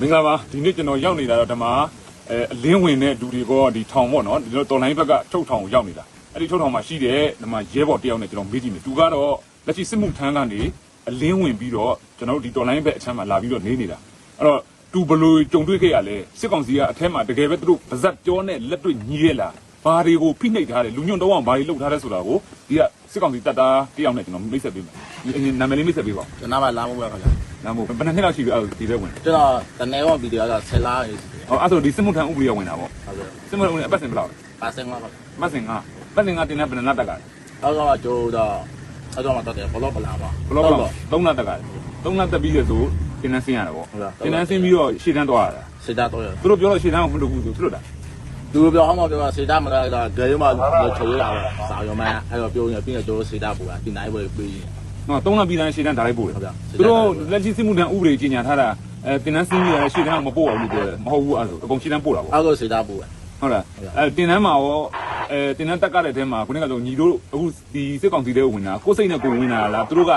မင်္ဂလာပါဒီနေ့ကျွန်တော်ရောက်နေတာတော့ဓမ္မအဲအလင်းဝင်တဲ့လူတွေကဒီထောင်ပေါ့နော်ဒီလိုတော်လိုင်းဘက်ကထုတ်ထောင်ကိုရောက်နေတာအဲ့ဒီထုတ်ထောင်မှာရှိတဲ့ဓမ္မရဲဘော်တယောက်နဲ့ကျွန်တော်မေးကြည့်မယ်သူကတော့လက်ရှိစစ်မှုထမ်းကနေအလင်းဝင်ပြီးတော့ကျွန်တော်တို့ဒီတော်လိုင်းဘက်အချမ်းမှာလာပြီးတော့နေနေတာအဲ့တော့သူဘလို့ကြုံတွေ့ခဲ့ရလဲစစ်ကောင်စီကအထက်မှာတကယ်ပဲသူတို့ပါဇက်ကြောနဲ့လက်တွေ့ညီးရလားဘာတွေကိုဖိနှိပ်ထားတယ်လူညွန့်တော့အောင်ဘာတွေလုပ်ထားတယ်ဆိုတာကိုဒီကစစ်ကောင်စီတပ်သားတယောက်နဲ့ကျွန်တော်မိတ်ဆက်ပေးမယ်ဒီနာမည်လေးမိတ်ဆက်ပေးပါဦးကျွန်တော်မှလာမှုပဲခင်ဗျာ နားမို့ဘယ်နှစ်နှစ်လောက်ရှိပြီအဲ့ဒီဘက်ဝင်ကျွန်တော်တနေဝဗီဒီယိုကဆယ်လားရေးစီတယ်ဟောအဲ့ဆိုဒီစစ်မှုထမ်းဥပဒေကဝင်တာပေါ့ဟုတ်ကဲ့စစ်မှုထမ်းဥပဒေအပတ်စဉ်ဘယ်လောက်လဲပါစင်မှာပါအပတ်စဉ်ကပတ်စဉ်ကတင်တဲ့ဘယ်နှစ်လတက်ကလဲအောက်ကကျိုးတော့အောက်ကမှတော့တယ်ဘလော့ပလာပါဘယ်လောက်လောက်သုံးလတက်ကလဲသုံးလတက်ပြီးရဆိုတင်တန်းဆင်းရတယ်ပေါ့ဟုတ်လားတင်တန်းဆင်းပြီးတော့ရှေ့တန်းသွားရတာစေတာတော့ရသူတို့ပြောတော့ရှေ့တန်းကမလုပ်ဘူးဆိုသူတို့တာသူပြောဟောင်းမပြောစေတာမလားတော့ဂရုမချိုးရတာစာရောမအဲ့တော့ပြောရင်ပြီးတော့ကျိုးစေတာပူတာဒီနိုင်ဝယ်ပြီး နော်သုံးလပြီးတိုင်းရှေ့တန်းဒါလိုက်ပို့တယ်ဟုတ်ကဲ့သူတို့လက်ရှိစစ်မှုထမ်းဥပဒေကြီးညာထားတာအဲတင်တန်းဆင်းပြီးရရှေ့တန်းကမပို့အောင်လို့ပြောတယ်မဟုတ်ဘူးအဲ့ဆိုအကုန်ရှေ့တန်းပို့တာပေါ့အောက်ကစေတာပူတယ်ဟုတ်လားအဲတင်တန်းမှာရောအဲတင်တန်းတက်ကတဲ့တဲမှာခုနကဆိုညီတို့အခုဒီစစ်ကောင်စီတဲဝင်တာကိုယ်စိတ်နဲ့ကိုယ်ဝင်တာလားသူတို့က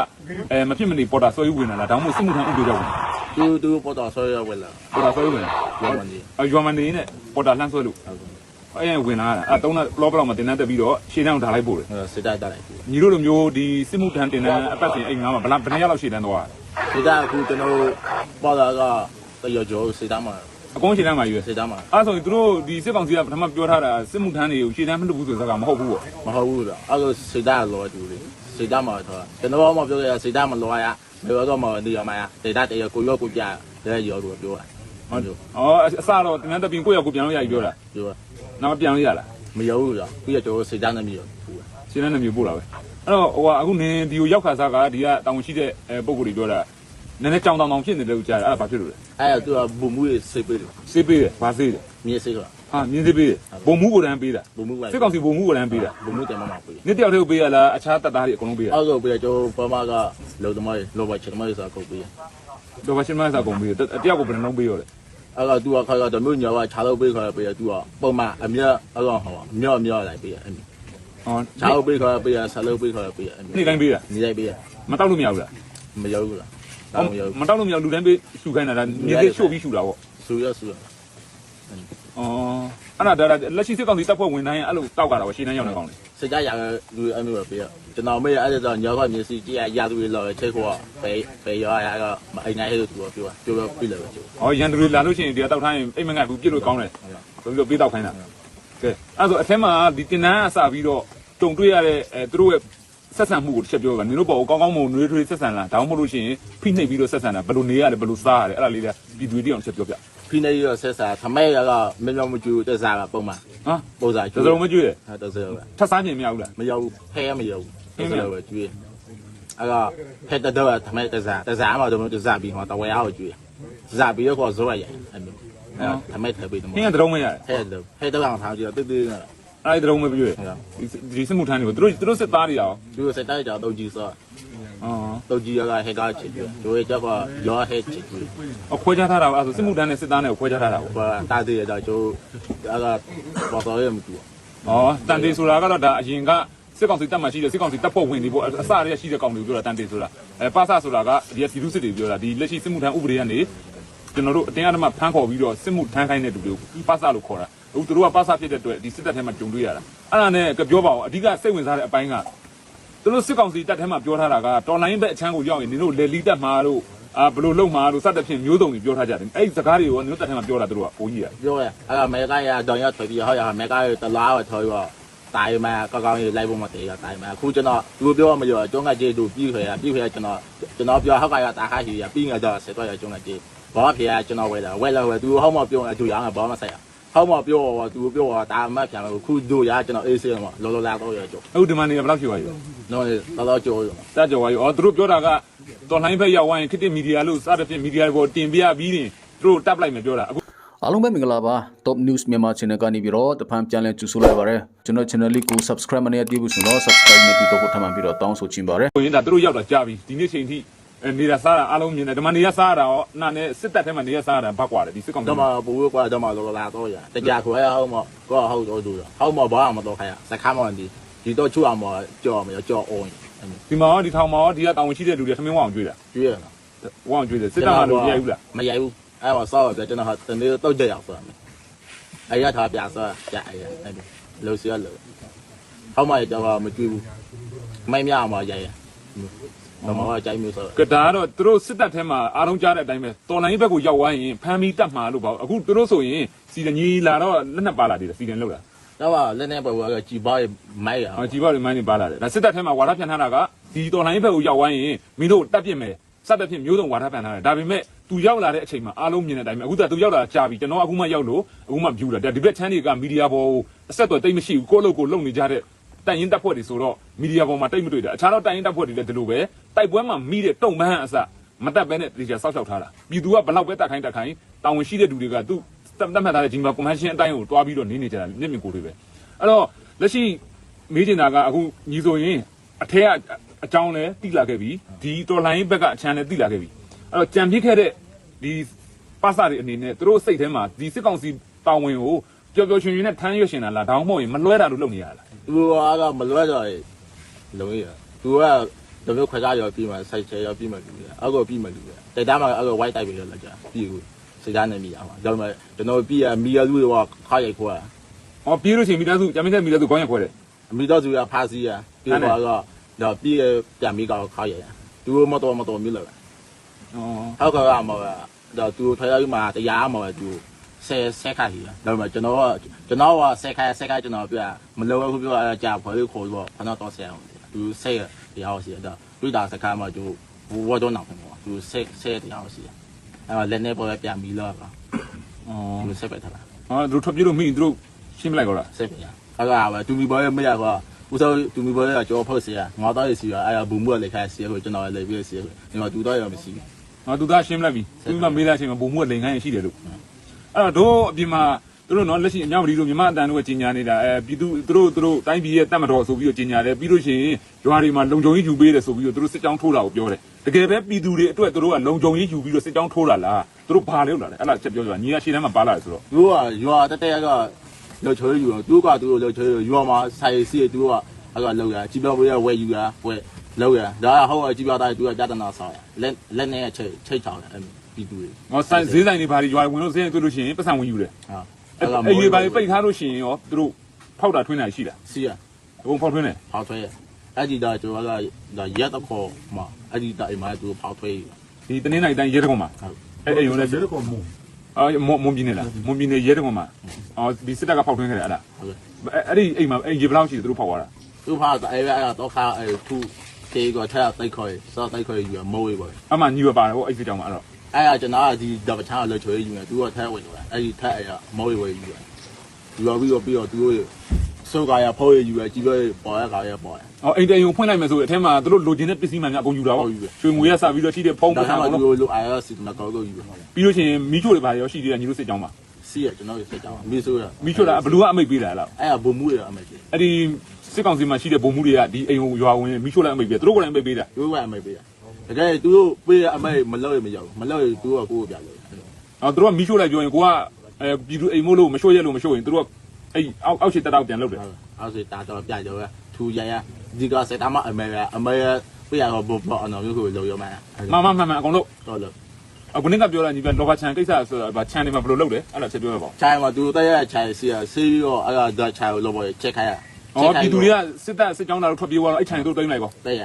အဲမဖြစ်မနေပေါ်တာဆွဲယူဝင်တာလားဒါမှမဟုတ်စစ်မှုထမ်းဥပဒေကြောင့်ဝင်တာသူသူပေါ်တော့ဆွဲရဝယ်လာပေါ်တာဆွဲယူဝင်တာရောမကြီးအယွာမနေနဲ့ပေါ်တာလှမ်းဆွဲလို့ဟုတ်ကဲ့ အဲဝင်လာတာအဲသုံးလဘလော့ဘလော့မှာတင်တန်းတက်ပြီးတော့ရှေ့တန်းကိုထားလိုက်ပို့တယ်စေတာတက်လိုက်ပြီညီတို့လိုမျိုးဒီစစ်မှုထမ်းတင်တန်းအပတ်စဉ်အိမ်ငါးမှာဘယ်လားဘယ်နှစ်ရက်လောက်ရှေ့တန်းသွားတာစေတာအခုကျွန်တော်ပေါ်တော့ကတရကျော်စေတာမှာအကုန်ရှေ့တန်းမှာယူရစေတာမှာအဲဆိုရင်သူတို့ဒီစစ်ကောင်စီကပထမပြောထားတာစစ်မှုထမ်းတွေကိုရှေ့တန်းမလုပ်ဘူးဆိုတဲ့စကားမဟုတ်ဘူးပေါ့မဟုတ်ဘူးတော့အဲ့လိုစေတာလောတူလေစေတာမှာတော့ကျွန်တော်မှပြောရစေတာမလောရဘယ်တော့မှနေရမှာစေတာတရကိုရောကိုပြတဲ့ရောတော့ပြောတာ ဟုတ်တယ်ဩအစတော့တင်တန်းတက်ပြီးကိုယ့်ရောက်ကိုပြန်လို့ရပြီပြောတာပြောတာနောက်ပြန်လို့ရလားမရောဘူးတော့ပြီးတော့စေတာနဲ့မရောဘူးရှင်းတဲ့နေမျိုးပို့လာပဲအဲ့တော့ဟိုကအခုနင်းဒီကိုရောက်ခါစားကဒီကတောင်ရှိတဲ့အဲပုံကိုယ်တွေပြောတာနည်းနည်းကြောင်တောင်တောင်ဖြစ်နေတယ်လို့ကြားတယ်အဲ့ဒါဘာဖြစ်လို့လဲအဲ့တော့သူကဘုံမှုရေးစိတ်ပေးတယ်စေးပေးတယ်ဘာစေးတယ်မြေစိတ်ကဟာမြင်းစေးပေးတယ်ဘုံမှုကိုယ်တန်းပေးတာဘုံမှုကစစ်ကောင်စီဘုံမှုကိုယ်တန်းပေးတာဘုံမှုတယ်မမပေးနေ့တယောက်တည်းကိုပေးရလားအခြားတပ်သားတွေအကုန်လုံးပေးရအဲ့တော့ပြီးတော့ပမာကလောသမားလောဘချင်သမားဆိုကုတ်ပေးတော့ဘာရှင်းမစားကုန်ပေးတယောက်ကိုဘယ်နှလုံးပေးရောလဲ အဲ့တော့သူကခါကတော့မြို့ညာကခြာလို့ပေးခါပေးသူကပုံမှန်အမြတ်အဲ့တော့ဟောအမြတ်အမြတ်လိုက်ပေးအဲ့ဟောခြာလို့ပေးခါပေးဆာလို့ပေးခါပေးအဲ့နေ့တိုင်းပေးတာနေလိုက်ပေးမတောက်လို့မရဘူးလားမရောဘူးလားတောင်းမရောမတောက်လို့မရလူတိုင်းပေးရှူခိုင်းတာဒါမြေသေးရှို့ပြီးရှူတာပေါ့ဆူရဆူရဩ အဲ့ဒါဒါလက်ရှိစစ်ကောင်စီတပ်ဖွဲ့ဝင်တိုင်းအဲ့လိုတောက်ကြတာပေါ့ရှင်းတန်းရောက်နေကောင်းတယ်စကြရလူအမျိုးပဲပေးကျွန်တော်မေးအဲ့တော့ညောကမျက်စိကြည့်ရရသူတွေလောချက်ခေါ်ပဲပဲရရကမအိမ်နိုင်ဟဲ့လို့သူကပြောပြောပြီးလည်းပဲကျိုးဩရန်သူတွေလာလို့ရှိရင်ဒီကတောက်ထားရင်အိမ်မငတ်ဘူးပြစ်လို့ကောင်းတယ်ဆိုပြီးတော့ပေးတောက်ခိုင်းတာကဲအဲ့ဆိုအထက်မှာဒီတင်တန်းအစပြီးတော့တုံတွေ့ရတဲ့အဲသူတို့ရဲ့ဆက်ဆံမှုကိုတစ်ချက်ပြောပါနင်တို့ပေါ့ကောင်းကောင်းမွန်နွေးထွေးဆက်ဆံလားဒါမှမဟုတ်လို့ရှိရင်ဖိနှိပ်ပြီးတော့ဆက်ဆံတာဘယ်လိုနေရလဲဘယ်လိုစားရလဲအဲ့ဒါလေးကပြည်သူတွေအောင်ချက်ပြောပြ ဖိနေရဆက်စားသမဲရကမမြောင်မကျူတက်စားကပုံမှန်ဟမ်ပုံစားတော်တော်မကြွေးတယ်ဟာတက်စားပဲထပ်စားခြင်းမရဘူးလားမရောက်ဘူးဖဲမရောက်ဘူးတက်စားပဲကျွေးအဲ့ကဖက်တော့သမဲတက်စားတက်စားမှတော့တက်စားပြီးဟောတဝဲအောင်ကျွေးစားပြီးတော့ဇောရရအဲ့လိုအဲ့သမဲထပ်ပြီးတော့ဟင်းကတရုံးမရတယ်ဖဲတော့ဖဲတော့အောင်ထားကြည့်တော့တိတ်တိတ်နဲ့အဲ့ဒီတရုံးမပြွေးဒီစစ်မှုထမ်းတွေကိုသူတို့သူတို့စစ်သားတွေအောင်သူစတိုက်ကြတော့ကြည့်စောအော် တော့ကြည့်ရကဟဲကချစ်ကျွေးတို့ကြောက်ကလောဟဲချစ်ကျွေးအခွဲခြားထားတာပါအဲ့ဆိုစစ်မှုထမ်းနဲ့စစ်သားနဲ့ခွဲခြားထားတာပေါ့ဘာတာတည်းရတော့ကျိုးအဲ့ကပေါ်တော်ရမတူဩတန်တေဆိုတာကတော့ဒါအရင်ကစစ်ကောင်စီတပ်မှရှိတဲ့စစ်ကောင်စီတပ်ဖွဲ့ဝင်တွေပေါ့အစရရှိတဲ့ကောင်တွေပြောတာတန်တေဆိုတာအဲပါစဆိုတာကဒီစီလူစစ်တွေပြောတာဒီလက်ရှိစစ်မှုထမ်းဥပဒေကနေကျွန်တော်တို့အတင်းအဓမ္မဖမ်းခေါ်ပြီးတော့စစ်မှုထမ်းခိုင်းတဲ့လူတွေကိုပါစလို့ခေါ်တာအခုသူတို့ကပါစဖြစ်တဲ့အတွက်ဒီစစ်တပ်ထဲမှာကြုံတွေ့ရတာအဲ့ဒါနဲ့ပြောပါဦးအဓိကစိတ်ဝင်စားတဲ့အပိုင်းက သူတို့စစ်ကောင်စီတပ်ထဲမှာပြောထားတာကတော်လိုင်းဘက်အချမ်းကိုရောက်ရင်နင်တို့လေလီတက်မှာတို့အာဘလို့လုံမှာတို့စသဖြင့်မျိုးစုံတွေပြောထားကြတယ်အဲ့ဒီစကားတွေကိုနင်တို့တပ်ထဲမှာပြောတာသူတို့ကကိုကြီးရပြောရအဲ့ကမဲကရတော့ရထွေပြီးဟောရမဲကရတလားဝထွေရောတိုင်မှာကောက်ကောင်းရေးလိုက်ဖို့မတည်ရတိုင်မှာအခုကျွန်တော်သူပြောမပြောကျွန်းကကျေးသူပြီးခွေရပြီးခွေရကျွန်တော်ကျွန်တော်ပြောဟောက်ကရတာခါရှိရပြီးငါတော့ဆက်တော့ရကျွန်းကကျေးဘာဖြစ်ရကျွန်တော်ဝဲလာဝဲလာဝဲသူဟောက်မပြောအတူရအောင်ဘာမှဆိုင်ရ ဟောက်မပြောတော့သူပြောတာဒါမှပြန်လို့ခုတို့ရကျွန်တော်အေးစေးမှာလောလောလာတော့ရကျွန်းအခုဒီမှာနေဘယ်လောက်ဖြစ်သွားပြီနော်လောလောကျော်ရစကြော်သွားပြီအော်သူတို့ပြောတာကတော်လိုင်းဘက်ရောက်သွားရင်ခစ်တစ်မီဒီယာလို့စသဖြင့်မီဒီယာပေါ်တင်ပြပြီးရင်သူတို့တပ်လိုက်မယ်ပြောတာအခုအားလုံးပဲမင်္ဂလာပါ Top News မြန်မာ Channel ကနေပြီးတော့တဖန်ပြန်လည်ကြိုဆိုလိုက်ပါရစေကျွန်တော် channel လေးကို subscribe မနေရသေးဘူးဆိုတော့ subscribe နဲ့ပြီးတော့ထပ်မံပြီးတော့တောင်းဆိုချင်ပါတယ်ဆိုရင်ဒါသူတို့ရောက်တာကြာပြီဒီနေ့ချိန်ထိ အဲနေတာစားတာအားလုံးမြင်တယ်ဒီမှာနေရစားတာရောနာနဲ့စစ်တပ်ထဲမှာနေရစားတာဘတ်ကွာတယ်ဒီစစ်ကောင်စီတော့မှဘူဝဲကွာတော့မှလောလောလာတော့ရတကြခွဲဟောက်မကောဟောက်တော့သူဟောက်မဘာမှမတော့ခိုင်းစခါမန်ဒီဒီတော့ချူအောင်မကြော်မကြော်အောင်ဒီမှာရောဒီထောင်မှာရောဒီကတောင်ဝင်ရှိတဲ့လူတွေခမင်းဝအောင်ကြွေးတာကျွေးရလားဝအောင်ကြွေးတယ်စစ်တပ်ကလူမရိုက်ဘူးလားမရိုက်ဘူးအဲ့တော့ဆောက်ရကျွန်တော်ဟာတနေ့တော့ကြရအောင်ဆိုရမယ်အဲ့ရထားပြဆောကြအဲ့အဲ့လို့စီရလို့ဟောက်မရတော့မကြည့်ဘူးမိုင်းမြအောင်မရရမ မကကြိုက်မျိုးဆိုကဒါကတော့သူတို့စစ်တပ်ထဲမှာအားလုံးကြားတဲ့အတိုင်းပဲတော်လိုင်းဘက်ကိုရောက်သွားရင်ဖမ်းပြီးတတ်မှာလို့ပေါ့အခုသူတို့ဆိုရင်စီဒညီလာတော့လက်နက်ပါလာသေးတယ်စီဒန်လောက်တာတော့လက်နဲ့ပေါ်ကကြည်ပါမိုက်ရအော်ជីပါရီမိုင်းနေပါလာတယ်ဒါစစ်တပ်ထဲမှာဝါဒပြန်ထားတာကဒီတော်လိုင်းဘက်ကိုရောက်သွားရင်မင်းတို့တတ်ပြစ်မယ်စတဲ့ဖြစ်မျိုးစုံဝါဒပြန်ထားတယ်ဒါပေမဲ့သူရောက်လာတဲ့အချိန်မှာအားလုံးမြင်တဲ့အတိုင်းပဲအခုတည်းသူရောက်လာကြာပြီကျွန်တော်အခုမှရောက်လို့အခုမှ view တယ်ဒီဘက်ချမ်းတွေကမီဒီယာပေါ်ကိုအဆက်အသွယ်တိတ်မရှိဘူးကိုယ့်လို့ကိုယ်လုံနေကြတဲ့ တိုင်ရင်တပ်ဖွဲ့တွေဆိုတော့မီဒီယာပေါ်မှာတိတ်မတွေ့တာအခြားတော့တိုင်ရင်တပ်ဖွဲ့တွေလည်းဒီလိုပဲတိုက်ပွဲမှာမိတဲ့တုံပန်းအစမတက်ဘဲနဲ့တေချာဆောက်ရှောက်ထားတာပြည်သူကဘလောက်ပဲတက်ခိုင်းတက်ခိုင်းတောင်းဝင်ရှိတဲ့လူတွေကသူတတ်မှတ်ထားတဲ့ဂျင်ဘာကွန်ဗန်းရှင်းအတိုင်းကိုတွားပြီးတော့နေနေကြတာမျက်မြင်ကိုယ်တွေပဲအဲ့တော့လက်ရှိမေးချင်တာကအခုညီဆိုရင်အထက်ကအကြောင်းလဲတိလာခဲ့ပြီဒီတော်လိုင်းဘက်ကအချမ်းလဲတိလာခဲ့ပြီအဲ့တော့ကြံပြစ်ခဲ့တဲ့ဒီပါစာတွေအနေနဲ့သူတို့စိတ်ထဲမှာဒီစစ်ကောင်စီတာဝန်ကိုပျော်ပျော်ရွှင်ရွှင်နဲ့ထမ်းရွက်ရှင်တာလားဒါမှမဟုတ်ရင်မလွဲတာလို့လုပ်နေရတာလား သူကမလွဲတော့လုံးရသူကတမျိုးခွဲကြရောပြီးမှစိုက်ချေရောပြီးမှလူရအောက်ကိုပြီးမှလူရတိုက်သားမှာအောက်ကိုဝိုက်တိုက်ပြီးတော့လာကြပြီးဘူးစိတ်သားနေမိအောင်ဒါပေမဲ့ကျွန်တော်ပြီးရမီရလူတော့ခါရိုက်ခွာဟောပြေးလို့ရှိရင်မိသားစုကြံပြစ်တဲ့မိသားစုခေါင်းရက်ခွဲတယ်မိတော့သူကဖားစီရပြီးတော့တော့ပြီးရပြန်ပြီးတော့ခါရိုက်သူမတော်မတော်မြည်လို့ဩဟောက်ကကမောတော့သူထွေးရမှာတရားမောသူ ဆဲဆဲခါကြီးဒါပေမဲ့ကျွန်တော်ကကျွန်တော်ကဆဲခါဆဲခါကျွန်တော်ပြမလောဘူးပြောကြာဖွဲ့လို့ခေါ်တော့ခဏတော့ဆဲအောင်သူဆဲတရားရှိတော့တွေ့တာစကားမှသူဝတ်တော့နောက်ပေါ့သူဆဲဆဲတရားရှိအဲ့လက်နေပေါ်ပြန်ပြီးတော့ဩသူဆဲပဲထားတာဟောသူတို့ထွက်ပြေးလို့မိရင်သူတို့ရှင်းမလိုက်တော့လားဆဲပဲအဲ့ဒါပဲသူမီပေါ်ရမရကွာဦးစောသူမီပေါ်ရကြောဖောက်စီရငါတော့ရစီရအဲ့ဒါဘူမှုလက်ခါစီရကိုကျွန်တော်လည်းပြီးစီရဒီမှာသူတော့ရမရှိဘူးဟောသူသားရှင်းမလိုက်ပြီသူကမေးတဲ့အချိန်မှာဘုံမှုကလိန်ခိုင်းရင်ရှိတယ်လို့ အဲ့တော့တို့အပြင်မှာသူတို့နော်လက်ရှိအမြောက်ပရီတို့မြန်မာအတန်တို့ကကြီးညာနေတာအဲပြည်သူသူတို့သူတို့တိုင်းပြည်ရဲ့တတ်မတော်ဆိုပြီးတော့ကြီးညာတယ်ပြီးလို့ရှိရင်ရွာတွေမှာလုံခြုံရေးယူပေးတယ်ဆိုပြီးတော့သူတို့စစ်ကြောင်းထိုးတာကိုပြောတယ်တကယ်ပဲပြည်သူတွေအတွက်သူတို့ကလုံခြုံရေးယူပြီးတော့စစ်ကြောင်းထိုးတာလားသူတို့ဘာလဲလို့လားအဲ့ဒါချက်ပြောကြပါညီကရှင်းတန်းမှာပါလာတယ်ဆိုတော့သူကရွာတက်တက်ကလောက်ချွေးယူသူကသူ့လောက်ချွေးရွာမှာဆိုင်စီသူကအဲ့ကလောက်ရကြီးပြောပေးရဝဲယူရဝဲလောက်ရဒါဟောကြီးပြောတာသူကကြတနာဆောင်ရလက်လက်နဲ့ချိတ်ချိတ်ချောင်းတယ် ပြီးသူတွေဟောဆိုင်ဈေးဆိုင်တွေဘာတွေရွာဝင်လို့ဈေးရင်တွေ့လို့ရှိရင်ပတ်စံဝင်ယူတယ်ဟာအဲ့အဲ့ဒီဘာတွေပိတ်ထားလို့ရှိရင်ရောသူတို့ဖောက်တာထွင်းတာရှိလားစီရဘုံဖောက်ထွင်းတယ်ဖောက်ထွဲအဲ့ဒီတော့ကျွန်တော်ကဒါရက်တော့ခေါ်မှာအဲ့ဒီတိုင်မှာသူဖောက်ထွဲဒီတနင်္လာရီတိုင်းရဲတကုံမှာဟုတ်အဲ့အဲ့ရုံနဲ့ရဲတကုံမုံအော်မွန်မွန်ပြည်နယ်လားမွန်ပြည်နယ်ရဲတကုံမှာအော်ဒီစစ်တပ်ကဖောက်ထွင်းခဲ့တယ်အဲ့ဒါဟုတ်ကဲ့အဲ့အဲ့ဒီအိမ်မှာအဲ့ရေဘလောက်ရှိတယ်သူတို့ဖောက်သွားတာသူဖောက်အဲ့အဲ့တော့ခါအဲ့သူတေကထားတိုက်ခေါ်စောတိုက်ခေါ်ယူမိုးဝေးပါအမှညီပဲပါတယ်ဟိုအဲ့စစ်ကြောင်မှာအဲ့တော့ အဲ့ဒါကျွန်တော်ကဒီတော့ချာလောက်ချွေးယူနေသူကထဲဝင်သွားအဲ့ဒီထက်အဲ့ရမိုးဝေးဝေးယူရယူပြီးတော့ပြီးတော့သူတို့စောကရဖိုးယူရကြီးပဲပေါ်ရကရပေါ်ရအော်အိမ်တန်ရုံဖွင့်လိုက်မယ်ဆိုရင်အထက်မှာသူတို့လိုချင်တဲ့ပစ္စည်းမှန်များအကုန်ယူတာပေါ့ရွှေငွေရစပြီးတော့ရှိတဲ့ဖုန်းပဒါစ္စည်းမှအကုန်သူလုံးတို့လိုအားရစီမကောက်တော့ယူပါပြီးလို့ရှိရင်မီးချိုတွေဘာတွေရောရှိသေးတယ်ညီတို့စစ်ကြောင်မှာစီရကျွန်တော်ဆက်ကြအောင်မီဆိုရမီးချိုတာဘလူးကအမိတ်ပေးတာလားအဲ့ဒါဘုံမှုရအမေကြီးအဲ့ဒီစစ်ကောင်စီမှာရှိတဲ့ဘုံမှုတွေကဒီအိမ်ကိုရွာဝင်မီးချိုလိုက်အမိတ်ပေးသူတို့ကလည်းအမိတ်ပေးတာသူကအမေပေးတာ တကယ်သူတို့ပေးအမေမလို့ရမရောက်မလို့ရသူကကိုယ်ပြလို့အော်သူတို့ကမီးချိုလိုက်ပြောရင်ကိုကအဲပြည်သူအိမ်မို့လို့မချို့ရက်လို့မချို့ရင်သူတို့ကအဲ့အောက်အောက်ရှိတက်တော့ပြန်လုပ်တယ်အဲ့ဆိုတာတော့ပြကြရထူရရဒီကစက်တမအမေရအမေရပေးရတော့ဘောဘောအနော်မျိုးကိုလောက်ရမှာမမမမအကုန်လုံးတော့လို့အခုနေ့ကပြောတာညီပဲလောဘချန်ကိစ္စဆိုတာဗာချန်တွေမှာဘယ်လိုလုပ်လဲအဲ့ဒါချက်ပြောရပါဦးချိုင်မှာသူတရချိုင်စီရဆေးပြီးတော့အဲ့ဒါချိုင်ကိုလောပေါ်ချက်ခိုင်းရ။အော်ပြည်သူတွေကစစ်တပ်စစ်ကြောင်းလာတော့ထွက်ပြေးသွားတော့အဲ့ချန်တို့တိမ့်လိုက်ကောတဲ့ရ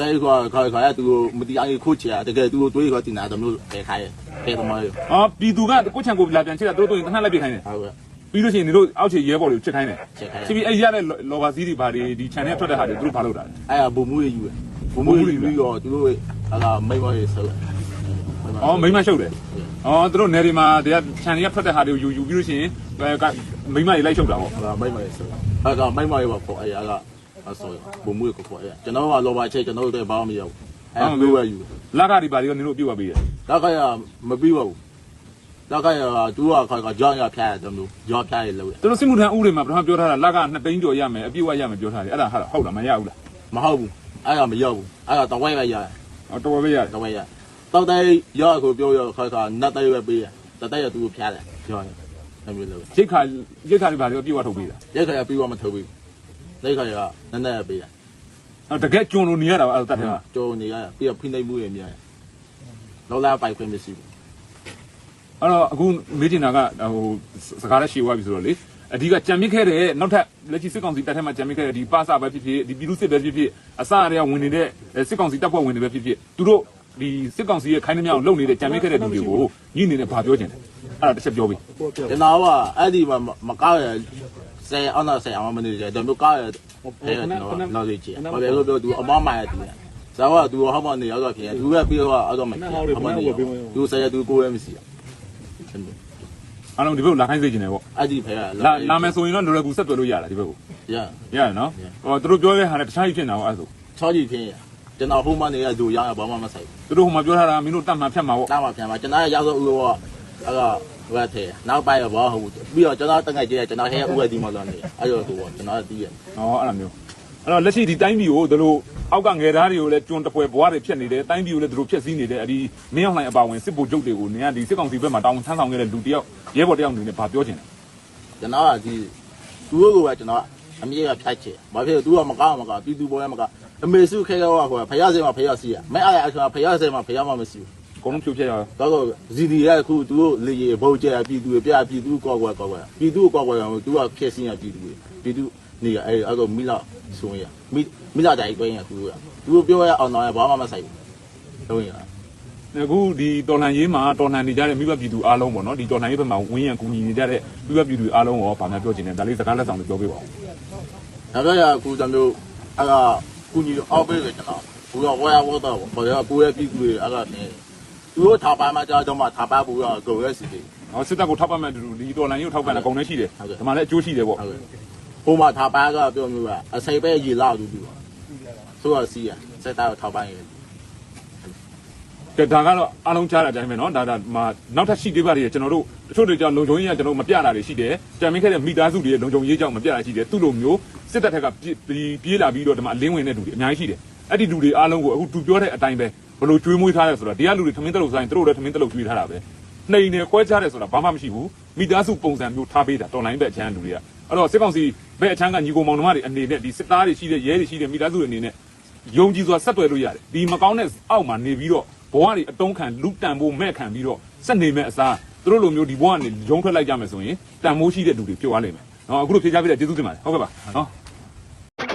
တဲ့ကွာခေါ်ခေါ်ရသူမတီအောင်ခုချရတကယ်သူတွေးခေါ်တင်တာတော့မျိုးပဲခိုင်းရပဲသမားရ။အော်ပြည်သူကကိုချန်ကိုလာပြန်ချစ်တာတို့တို့ရင်တနက်လိုက်ပြခိုင်းတယ်ဟုတ်ကဲ့။ပြီးလို့ရှိရင်တို့အောက်ခြေရဲဘော်တွေကိုချစ်ခိုင်းတယ်ချက်ခိုင်း။ချစ်ပြီးအဲ့ရတဲ့လောဘစီးတွေဘာတွေဒီချန်ထဲထွက်တဲ့ဟာတွေတို့ဘာလုပ်တာလဲအဲ့ဒါဘုံမှုရယူရဘုံမှုရယူပြီးတော့သူတို့အဲ့ဒါမိမရဆို။အော်မိမရှုပ်တယ်။အော်တို့နယ်တွေမှာတရားချန်တွေကထွက်တဲ့ဟာတွေကိုယူယူပြီးလို့ရှိရင်မိမတွေလိုက်ရှုပ်တာပေါ့အဲ့ဒါမိမရဆိုအဲ့ဒါမိမရပါပေါ့အဲ့ဒါ အဆောဘုံမှုကိုပေါ့အဲ့ကျွန်တော်ကလောပါချက်ကျွန်တော်တို့ဘာမှမရောက်အဲ့လိုပဲယူ။လက်ကတွေဘာတွေရောနင်တို့ပြုတ်သွားပြီးတယ်လောက်ကရမပြီးပါဘူးလောက်ကရသူကခေါ်ကကြောင်းရဖျားတယ်လို့ကြောဖျားရလို့။တို့စစ်မှုထမ်းဥပဒေမှာပထမပြောထားတာလက်က2သိန်းကျော်ရမယ်အပြည့်အဝရမယ်ပြောထားတယ်။အဲ့ဒါဟုတ်လားမရဘူးလားမဟုတ်ဘူးအဲ့ဒါမရောက်ဘူးအဲ့ဒါတော့ဝဲပဲရ။အော်တော်ပဲရတယ်တော့ဝဲရတော့တဲ့ရောကိုပြောရခေါ်ကနတ်တဲ့ပဲပေးရတတဲ့ရသူကိုဖျားတယ်ကြောင်းအဲ့လိုလို့။ရိတ်ခါရိတ်ခါတွေဘာတွေရောပြည့်ဝထုတ်ပေးတာရက်ခါရပြီးတော့မထုတ်ဘူး လက်ခါရနည်းနည်းပေးရ။အော်တကယ်ကျွန်းလို့နေရတာအဲ့ဒါတတ်တယ်ဟာကြောနေရပြီးတော့ဖိနှိပ်မှုရမြင်လောလာပိုက်ခွင့်မရှိဘူး။အဲ့တော့အခုမေးချင်တာကဟိုစကားလည်းရှေ့သွားပြီဆိုတော့လေအဓိကကြံမြစ်ခဲ့တဲ့နောက်ထပ်လက်ရှိစစ်ကောင်စီတပ်ထက်မှာကြံမြစ်ခဲ့တဲ့ဒီပါစာပဲဖြစ်ဖြစ်ဒီပြည်သူစစ်ပဲဖြစ်ဖြစ်အစအရေဝင်နေတဲ့စစ်ကောင်စီတပ်ဖွဲ့ဝင်တွေပဲဖြစ်ဖြစ်သူတို့ဒီစစ်ကောင်စီရဲ့ခိုင်းနှမြောက်လုပ်နေတဲ့ကြံမြစ်ခဲ့တဲ့လူတွေကိုညှိနေနဲ့ဗာပြောချင်တယ်အဲ့ဒါတစ်ချက်ပြောပြီကျွန်တော်ကအဲ့ဒီမှာမကောက်ရ ဆယ်အောင်တော့ဆယ်အောင်မနေကြတယ်မျိုးကောက်ရဖဲကျွန်တော်လောက်လေးချင်ဘာပဲလို့ပြောသူအမမရတူဇာဝသူဟောမနေရောက်တော့ဖြစ်သူကပြီးတော့အောက်တော့မဖြစ်ဟောမနေသူဆယ်သူကိုရမရှိအားလုံးဒီဘက်ကိုလာခိုင်းစေချင်တယ်ပေါ့အဲ့ဒီဖဲကလာလာမယ်ဆိုရင်တော့လွယ်ကူဆက်သွယ်လို့ရတာဒီဘက်ကိုရရတယ်နော်ဟောသူတို့ပြောတဲ့ဟာနဲ့တခြားကြီးဖြစ်နေတာပေါ့အဲ့ဒါဆိုချောကြီးဖြစ်ရကျွန်တော်ဟိုမနေရသူရအောင်ဘာမှမဆိုင်သူတို့ဟိုမှာပြောထားတာမင်းတို့တတ်မှန်ဖြတ်မှာပေါ့တားမှာပြန်မှာကျွန်တော်ရောက်တော့ဦးတော့အဲ့တော့ ဝတ်တယ်နောက်ပိုင်းတော့ဘာဟုတ်ဘူးပြီးတော့ကျွန်တော်တငယ်ကြီးကျွန်တော်ဟဲဥပဒီမှာတော့နေအဲ့တော့ဟိုကျွန်တော်တီးရဟောအဲ့လိုမျိုးအဲ့တော့လက်ရှိဒီတိုင်းပြည်ကိုသူတို့အောက်ကငယ်သားတွေကိုလည်းကျွန်းတပွဲဘွားတွေဖြစ်နေတယ်တိုင်းပြည်ကိုလည်းသူတို့ဖျက်ဆီးနေတယ်အဒီမင်းအောင်လှိုင်အပါဝင်စစ်ဗိုလ်ချုပ်တွေကိုနင်ကဒီစစ်ကောင်စီဘက်မှာတောင်းထမ်းဆောင်ခဲ့တဲ့လူတယောက်ရဲဘော်တယောက်အနေနဲ့ဗာပြောချင်တယ်ကျွန်တော်ကဒီသူတို့ကပဲကျွန်တော်အမေကဖြတ်ချေဘာဖြစ်သူကမကောင်းမကောင်းပြည်သူပေါ်လည်းမကောင်းအမေစုခဲတော့ဟိုဖယားစင်မှာဖယားစီရမဲအားရအခါဖယားစင်မှာဖယားမှမရှိဘူးအ ကုန်လုံးဖြိုးဖျက်ရအောင်တော့ဇီဒီရခုသူတို့လေရေဘုတ်ကျပြည်သူပြပြည်သူကောက်ကွယ်ကောက်ကွယ်ပြည်သူကောက်ကွယ်အောင်သူကဖြည့်စင်းရပြည်သူပြည်သူနေရအဲ့အဲ့တော့မိလာဆိုရမိမိလာတိုင်တွင်းရသူကသူပြောရအောင်တော့ဘာမှမဆိုင်ဘူးလုံးရအခုဒီတော်လှန်ရေးမှာတော်လှန်နေကြတဲ့မိဘပြည်သူအားလုံးပေါ့နော်ဒီတော်လှန်ရေးဘက်မှာဝင်းရံကူညီနေကြတဲ့မိဘပြည်သူအားလုံးရောဗာများပြောချင်တယ်ဒါလေးစကားလက်ဆောင်လေးပြောပေးပါဦးဒါတော့ရခုတမျိုးအဲ့ကကုညီအောက်ပေးတယ်ကျွန်တော်ဘူးတော့ဝါရဝတော့ဘာရကိုရပြည်သူတွေအဲ့ကနေ သူတို့ထားပါမှကြာတော့မှထားပါဘူးတော့ကိုရစီတယ် ဟောစစ်တပ်ကိုထောက်ပံ့မဲ့တူတူဒီတော်လှန်ရေးကိုထောက်ပံ့တာအကုန်လည်းရှိတယ်ဒီမှာလည်းအကျိုးရှိတယ်ပေါ့ ဟုတ်ကဲ့ဟိုမှာထားပါကပြောမျိုးကအစိပ်ပဲရေလောက်တူတူဆိုတော့စီးရစက်သားကိုထားပါရင် ကဲဒါကတော့အားလုံးကြားတဲ့အတိုင်းပဲเนาะဒါဒါမှာနောက်ထပ်ရှိသေးပါသေးတယ်ကျွန်တော်တို့တချို့တွေကြောင့်လုံခြုံရေးကကျွန်တော်မပြတာတွေရှိတယ်ကြံမင်းခဲ့တဲ့မိသားစုတွေရဲ့လုံခြုံရေးကြောင့်မပြတာရှိတယ်သူ့လိုမျိုးစစ်တပ်ထက်ကပြေးလာပြီးတော့ဒီမှာအလင်းဝင်တဲ့လူတွေအများကြီးရှိတယ်အဲ့ဒီလူတွေအားလုံးကိုအခုသူပြောတဲ့အတိုင်းပဲ ဘလို့ကျွေးမွေးထားရဲဆိုတော့တရားလူတွေထမင်းတလုတ်ဆိုင်သူတို့လည်းထမင်းတလုတ်ကျွေးထားတာပဲနှိမ်နေခွဲခြားတယ်ဆိုတာဘာမှမရှိဘူးမိသားစုပုံစံမျိုးထားပေးတာတော်လိုင်းဘက်အချမ်းလူတွေကအဲ့တော့စစ်ကောင်စီဘက်အချမ်းကညီကိုမောင်နှမတွေအနေနဲ့ဒီစစ်သားတွေရှိတဲ့ရဲတွေရှိတဲ့မိသားစုတွေအနေနဲ့ယုံကြည်စွာဆက်သွယ်လို့ရတယ်ဒီမကောင်းတဲ့အောက်မှာနေပြီးတော့ဘဝတွေအတုံးခံလူတန်ဖို့မဲ့ခံပြီးတော့စက်နေမဲ့အစားသူတို့လိုမျိုးဒီဘဝကနေရုံထွက်လိုက်ကြမယ်ဆိုရင်တန်မိုးရှိတဲ့လူတွေပြုတ်သွားလိမ့်မယ်နော်အခုလိုဖြေချပေးတဲ့ကျေးဇူးတင်ပါတယ်ဟုတ်ကဲ့ပါနော်